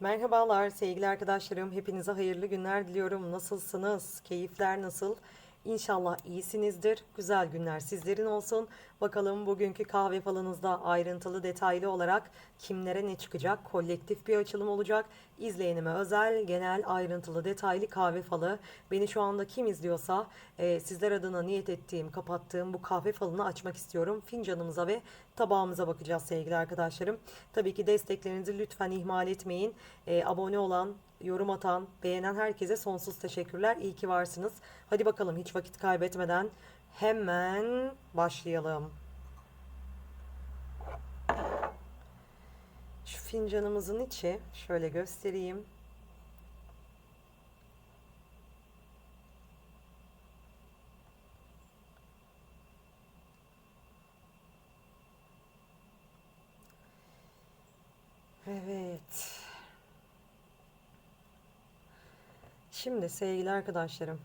Merhabalar sevgili arkadaşlarım. Hepinize hayırlı günler diliyorum. Nasılsınız? Keyifler nasıl? İnşallah iyisinizdir. Güzel günler sizlerin olsun. Bakalım bugünkü kahve falınızda ayrıntılı detaylı olarak kimlere ne çıkacak? Kolektif bir açılım olacak. İzleyenime özel, genel, ayrıntılı, detaylı kahve falı. Beni şu anda kim izliyorsa e, sizler adına niyet ettiğim, kapattığım bu kahve falını açmak istiyorum. Fincanımıza ve tabağımıza bakacağız sevgili arkadaşlarım. Tabii ki desteklerinizi lütfen ihmal etmeyin. E, abone olan, yorum atan, beğenen herkese sonsuz teşekkürler. İyi ki varsınız. Hadi bakalım hiç vakit kaybetmeden hemen başlayalım. Şu fincanımızın içi şöyle göstereyim. Evet. Şimdi sevgili arkadaşlarım,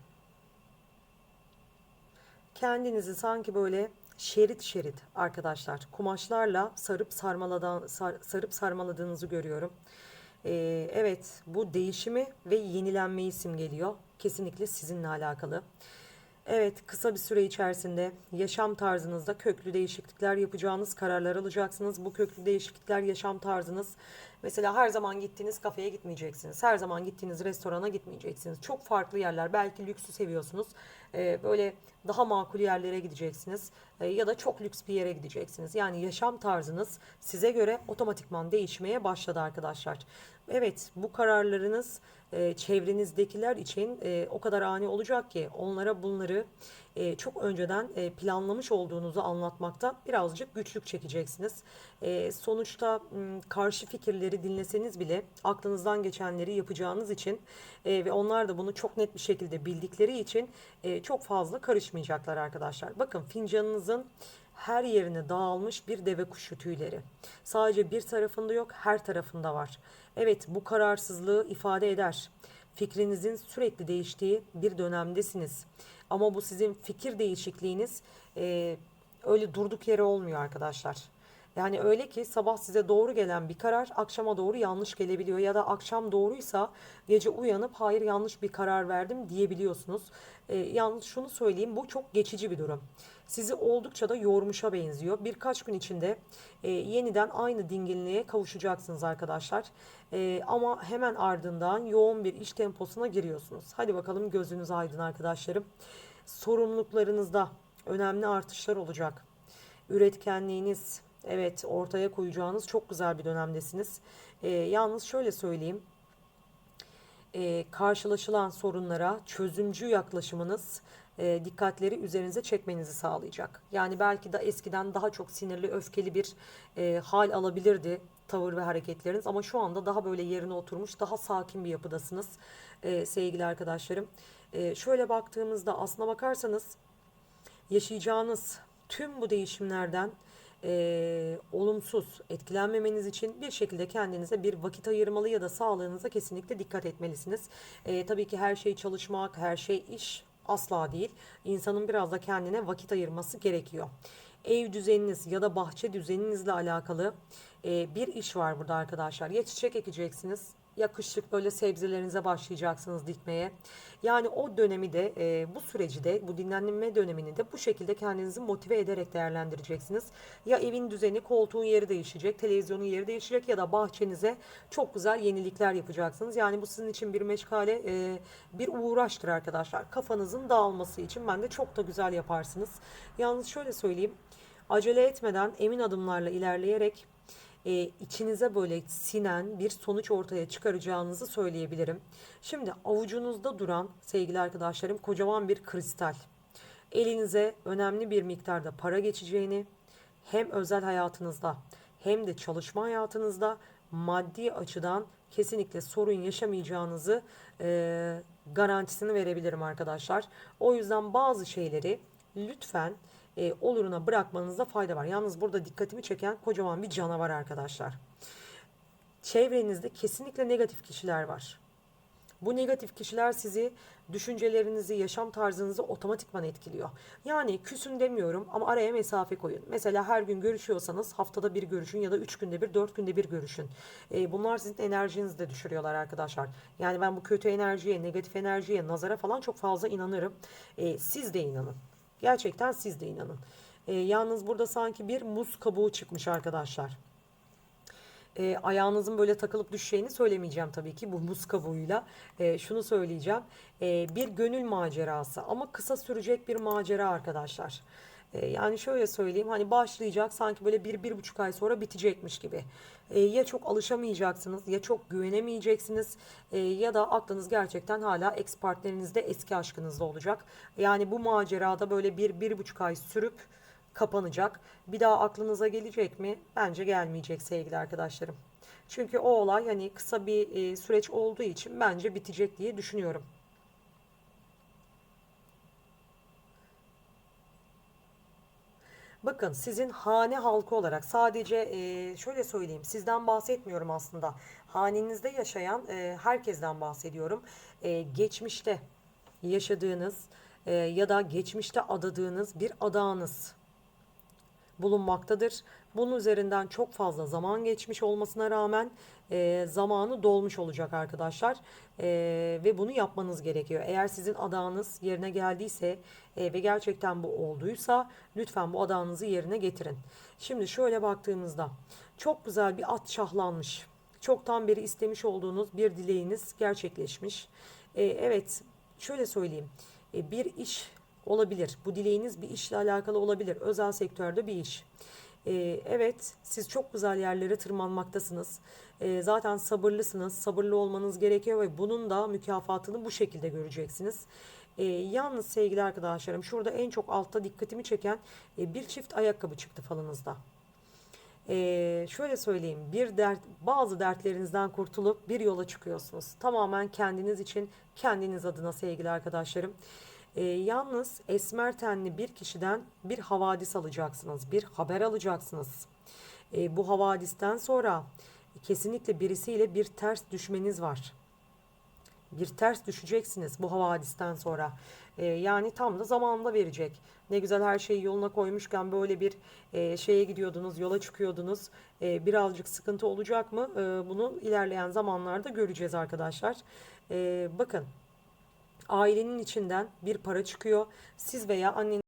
kendinizi sanki böyle şerit şerit arkadaşlar kumaşlarla sarıp sarmaladan sar- sarıp sarmaladığınızı görüyorum. Ee, evet, bu değişimi ve yenilenmeyi simgeliyor. Kesinlikle sizinle alakalı. Evet, kısa bir süre içerisinde yaşam tarzınızda köklü değişiklikler yapacağınız kararlar alacaksınız. Bu köklü değişiklikler yaşam tarzınız. Mesela her zaman gittiğiniz kafeye gitmeyeceksiniz. Her zaman gittiğiniz restorana gitmeyeceksiniz. Çok farklı yerler. Belki lüksü seviyorsunuz. Ee, böyle daha makul yerlere gideceksiniz. Ee, ya da çok lüks bir yere gideceksiniz. Yani yaşam tarzınız size göre otomatikman değişmeye başladı arkadaşlar. Evet, bu kararlarınız e, çevrenizdekiler için e, o kadar ani olacak ki onlara bunları e, çok önceden e, planlamış olduğunuzu anlatmakta birazcık güçlük çekeceksiniz. E, sonuçta m, karşı fikirleri dinleseniz bile aklınızdan geçenleri yapacağınız için e, ve onlar da bunu çok net bir şekilde bildikleri için e, çok fazla karışmayacaklar arkadaşlar. Bakın fincanınızın her yerine dağılmış bir deve kuşu tüyleri. Sadece bir tarafında yok, her tarafında var. Evet, bu kararsızlığı ifade eder. Fikrinizin sürekli değiştiği bir dönemdesiniz. Ama bu sizin fikir değişikliğiniz e, öyle durduk yere olmuyor arkadaşlar. Yani öyle ki sabah size doğru gelen bir karar akşama doğru yanlış gelebiliyor ya da akşam doğruysa gece uyanıp hayır yanlış bir karar verdim diyebiliyorsunuz. Ee, yalnız şunu söyleyeyim bu çok geçici bir durum. Sizi oldukça da yormuşa benziyor. Birkaç gün içinde e, yeniden aynı dinginliğe kavuşacaksınız arkadaşlar. E, ama hemen ardından yoğun bir iş temposuna giriyorsunuz. Hadi bakalım gözünüz aydın arkadaşlarım. Sorumluluklarınızda önemli artışlar olacak. Üretkenliğiniz, evet ortaya koyacağınız çok güzel bir dönemdesiniz. E, yalnız şöyle söyleyeyim e, karşılaşılan sorunlara çözümcü yaklaşımınız e, dikkatleri üzerinize çekmenizi sağlayacak. Yani belki de eskiden daha çok sinirli, öfkeli bir e, hal alabilirdi tavır ve hareketleriniz ama şu anda daha böyle yerine oturmuş, daha sakin bir yapıdasınız e, sevgili arkadaşlarım. E, şöyle baktığımızda aslına bakarsanız yaşayacağınız tüm bu değişimlerden e, olumsuz etkilenmemeniz için bir şekilde kendinize bir vakit ayırmalı ya da sağlığınıza kesinlikle dikkat etmelisiniz. E, tabii ki her şey çalışmak, her şey iş asla değil. İnsanın biraz da kendine vakit ayırması gerekiyor. Ev düzeniniz ya da bahçe düzeninizle alakalı e, bir iş var burada arkadaşlar. Ya çiçek ekeceksiniz ya böyle sebzelerinize başlayacaksınız dikmeye. Yani o dönemi de e, bu süreci de bu dinlenme dönemini de bu şekilde kendinizi motive ederek değerlendireceksiniz. Ya evin düzeni koltuğun yeri değişecek, televizyonun yeri değişecek ya da bahçenize çok güzel yenilikler yapacaksınız. Yani bu sizin için bir meşgale, e, bir uğraştır arkadaşlar. Kafanızın dağılması için ben de çok da güzel yaparsınız. Yalnız şöyle söyleyeyim. Acele etmeden emin adımlarla ilerleyerek e, içinize böyle sinen bir sonuç ortaya çıkaracağınızı söyleyebilirim. Şimdi avucunuzda duran sevgili arkadaşlarım kocaman bir kristal. Elinize önemli bir miktarda para geçeceğini hem özel hayatınızda hem de çalışma hayatınızda maddi açıdan kesinlikle sorun yaşamayacağınızı e, garantisini verebilirim arkadaşlar. O yüzden bazı şeyleri lütfen e, oluruna bırakmanızda fayda var. Yalnız burada dikkatimi çeken kocaman bir canavar arkadaşlar. Çevrenizde kesinlikle negatif kişiler var. Bu negatif kişiler sizi, düşüncelerinizi, yaşam tarzınızı otomatikman etkiliyor. Yani küsün demiyorum ama araya mesafe koyun. Mesela her gün görüşüyorsanız haftada bir görüşün ya da üç günde bir, dört günde bir görüşün. E, bunlar sizin enerjinizi de düşürüyorlar arkadaşlar. Yani ben bu kötü enerjiye, negatif enerjiye, nazara falan çok fazla inanırım. E, siz de inanın. Gerçekten siz de inanın. E, yalnız burada sanki bir muz kabuğu çıkmış arkadaşlar. E, ayağınızın böyle takılıp düşeceğini söylemeyeceğim tabii ki bu muz kabuğuyla. E, şunu söyleyeceğim. E, bir gönül macerası ama kısa sürecek bir macera arkadaşlar. E, yani şöyle söyleyeyim hani başlayacak sanki böyle bir, bir buçuk ay sonra bitecekmiş gibi. E, ya çok alışamayacaksınız ya çok güvenemeyeceksiniz e, ya da aklınız gerçekten hala ex partnerinizde eski aşkınızda olacak. Yani bu macerada böyle bir, bir buçuk ay sürüp kapanacak. Bir daha aklınıza gelecek mi? Bence gelmeyecek sevgili arkadaşlarım. Çünkü o olay hani kısa bir e, süreç olduğu için bence bitecek diye düşünüyorum. Bakın sizin hane halkı olarak sadece e, şöyle söyleyeyim sizden bahsetmiyorum aslında. Hanenizde yaşayan e, herkesten bahsediyorum. E, geçmişte yaşadığınız e, ya da geçmişte adadığınız bir adağınız bulunmaktadır. Bunun üzerinden çok fazla zaman geçmiş olmasına rağmen e, zamanı dolmuş olacak arkadaşlar E, ve bunu yapmanız gerekiyor. Eğer sizin adağınız yerine geldiyse e, ve gerçekten bu olduysa lütfen bu adağınızı yerine getirin. Şimdi şöyle baktığımızda çok güzel bir at şahlanmış. Çoktan beri istemiş olduğunuz bir dileğiniz gerçekleşmiş. E, evet şöyle söyleyeyim e, bir iş olabilir. Bu dileğiniz bir işle alakalı olabilir. Özel sektörde bir iş. Ee, evet siz çok güzel yerlere tırmanmaktasınız. Ee, zaten sabırlısınız. Sabırlı olmanız gerekiyor ve bunun da mükafatını bu şekilde göreceksiniz. Ee, yalnız sevgili arkadaşlarım şurada en çok altta dikkatimi çeken e, bir çift ayakkabı çıktı falınızda. Ee, şöyle söyleyeyim bir dert bazı dertlerinizden kurtulup bir yola çıkıyorsunuz. Tamamen kendiniz için kendiniz adına sevgili arkadaşlarım. E, yalnız esmer tenli bir kişiden bir havadis alacaksınız. Bir haber alacaksınız. E, bu havadisten sonra kesinlikle birisiyle bir ters düşmeniz var. Bir ters düşeceksiniz bu havadisten sonra. E, yani tam da zamanında verecek. Ne güzel her şeyi yoluna koymuşken böyle bir e, şeye gidiyordunuz, yola çıkıyordunuz. E, birazcık sıkıntı olacak mı? E, bunu ilerleyen zamanlarda göreceğiz arkadaşlar. E, bakın ailenin içinden bir para çıkıyor. Siz veya anneniz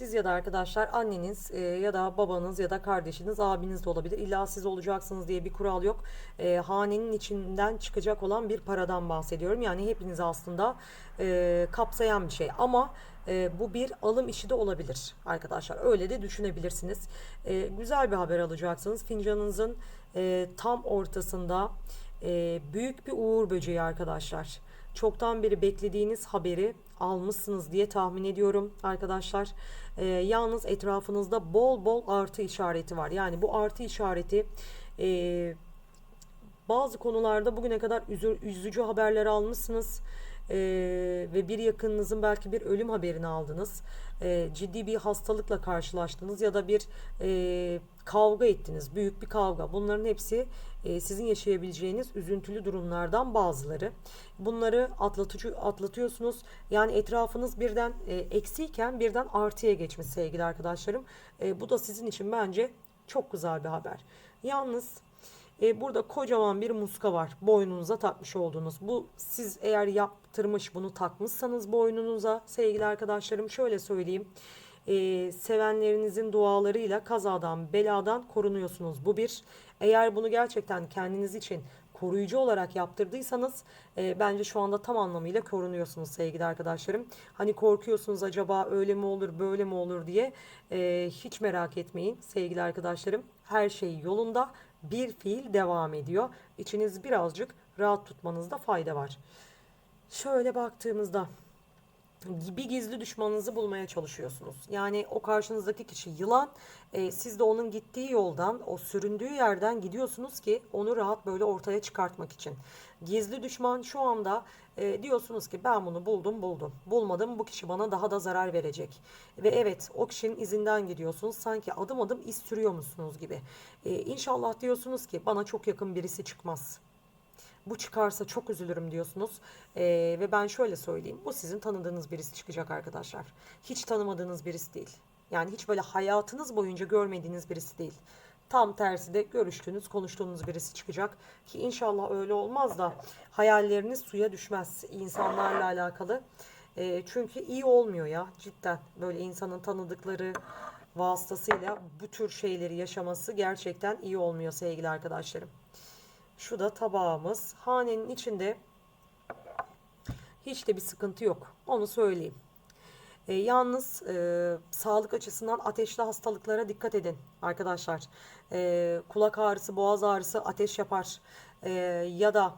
siz ya da arkadaşlar anneniz e, ya da babanız ya da kardeşiniz, abiniz de olabilir. İlla siz olacaksınız diye bir kural yok. E, hanenin içinden çıkacak olan bir paradan bahsediyorum. Yani hepinizi aslında e, kapsayan bir şey. Ama e, bu bir alım işi de olabilir arkadaşlar. Öyle de düşünebilirsiniz. E, güzel bir haber alacaksınız. Fincanınızın e, tam ortasında e, büyük bir uğur böceği arkadaşlar çoktan beri beklediğiniz haberi almışsınız diye tahmin ediyorum arkadaşlar. E, yalnız etrafınızda bol bol artı işareti var. Yani bu artı işareti e, bazı konularda bugüne kadar üzü, üzücü haberler almışsınız. Ee, ve bir yakınınızın belki bir ölüm haberini aldınız. Ee, ciddi bir hastalıkla karşılaştınız ya da bir e, kavga ettiniz. Büyük bir kavga. Bunların hepsi e, sizin yaşayabileceğiniz üzüntülü durumlardan bazıları. Bunları atlatıcı atlatıyorsunuz. Yani etrafınız birden e, eksiyken birden artıya geçmiş sevgili arkadaşlarım. E, bu da sizin için bence çok güzel bir haber. Yalnız burada kocaman bir muska var boynunuza takmış olduğunuz. Bu siz eğer yaptırmış bunu takmışsanız boynunuza sevgili arkadaşlarım şöyle söyleyeyim. E, sevenlerinizin dualarıyla kazadan beladan korunuyorsunuz. Bu bir. Eğer bunu gerçekten kendiniz için koruyucu olarak yaptırdıysanız e, bence şu anda tam anlamıyla korunuyorsunuz sevgili arkadaşlarım. Hani korkuyorsunuz acaba öyle mi olur böyle mi olur diye e, hiç merak etmeyin sevgili arkadaşlarım. Her şey yolunda bir fiil devam ediyor. İçiniz birazcık rahat tutmanızda fayda var. Şöyle baktığımızda bir gizli düşmanınızı bulmaya çalışıyorsunuz. Yani o karşınızdaki kişi yılan, e, siz de onun gittiği yoldan, o süründüğü yerden gidiyorsunuz ki onu rahat böyle ortaya çıkartmak için. Gizli düşman şu anda e, diyorsunuz ki ben bunu buldum buldum. Bulmadım bu kişi bana daha da zarar verecek. Ve evet o kişinin izinden gidiyorsunuz. Sanki adım adım iz sürüyor musunuz gibi. E, inşallah diyorsunuz ki bana çok yakın birisi çıkmaz. Bu çıkarsa çok üzülürüm diyorsunuz. Ee, ve ben şöyle söyleyeyim. Bu sizin tanıdığınız birisi çıkacak arkadaşlar. Hiç tanımadığınız birisi değil. Yani hiç böyle hayatınız boyunca görmediğiniz birisi değil. Tam tersi de görüştüğünüz, konuştuğunuz birisi çıkacak. Ki inşallah öyle olmaz da hayalleriniz suya düşmez insanlarla alakalı. Ee, çünkü iyi olmuyor ya cidden. Böyle insanın tanıdıkları vasıtasıyla bu tür şeyleri yaşaması gerçekten iyi olmuyor sevgili arkadaşlarım. Şu da tabağımız. Hanenin içinde hiç de bir sıkıntı yok. Onu söyleyeyim. E, yalnız e, sağlık açısından ateşli hastalıklara dikkat edin arkadaşlar. E, kulak ağrısı, boğaz ağrısı ateş yapar. E, ya da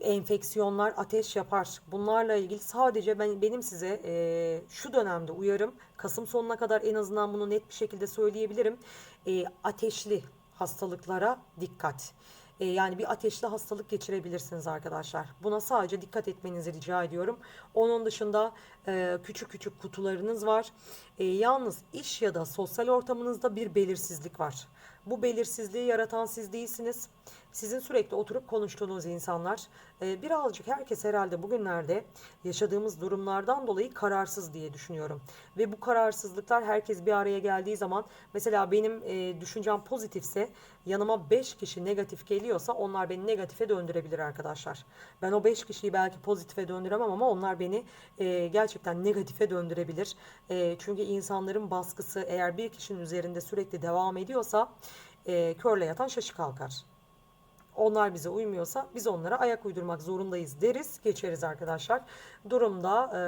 enfeksiyonlar ateş yapar. Bunlarla ilgili sadece ben benim size e, şu dönemde uyarım. Kasım sonuna kadar en azından bunu net bir şekilde söyleyebilirim. E, ateşli hastalıklara dikkat. E, yani bir ateşli hastalık geçirebilirsiniz arkadaşlar. Buna sadece dikkat etmenizi rica ediyorum. Onun dışında e, küçük küçük kutularınız var. E, yalnız iş ya da sosyal ortamınızda bir belirsizlik var. Bu belirsizliği yaratan siz değilsiniz. Sizin sürekli oturup konuştuğunuz insanlar. E, birazcık herkes herhalde bugünlerde yaşadığımız durumlardan dolayı kararsız diye düşünüyorum. Ve bu kararsızlıklar herkes bir araya geldiği zaman mesela benim e, düşüncem pozitifse yanıma 5 kişi negatif geliyorsa onlar beni negatife döndürebilir arkadaşlar. Ben o 5 kişiyi belki pozitife döndüremem ama onlar beni e, gerçekten negatife döndürebilir. Çünkü insanların baskısı eğer bir kişinin üzerinde sürekli devam ediyorsa e, körle yatan şaşı kalkar. Onlar bize uymuyorsa biz onlara ayak uydurmak zorundayız deriz, geçeriz arkadaşlar. Durumda e,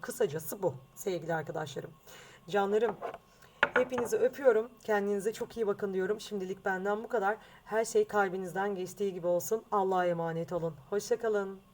kısacası bu sevgili arkadaşlarım. Canlarım hepinizi öpüyorum. Kendinize çok iyi bakın diyorum. Şimdilik benden bu kadar. Her şey kalbinizden geçtiği gibi olsun. Allah'a emanet olun. Hoşçakalın.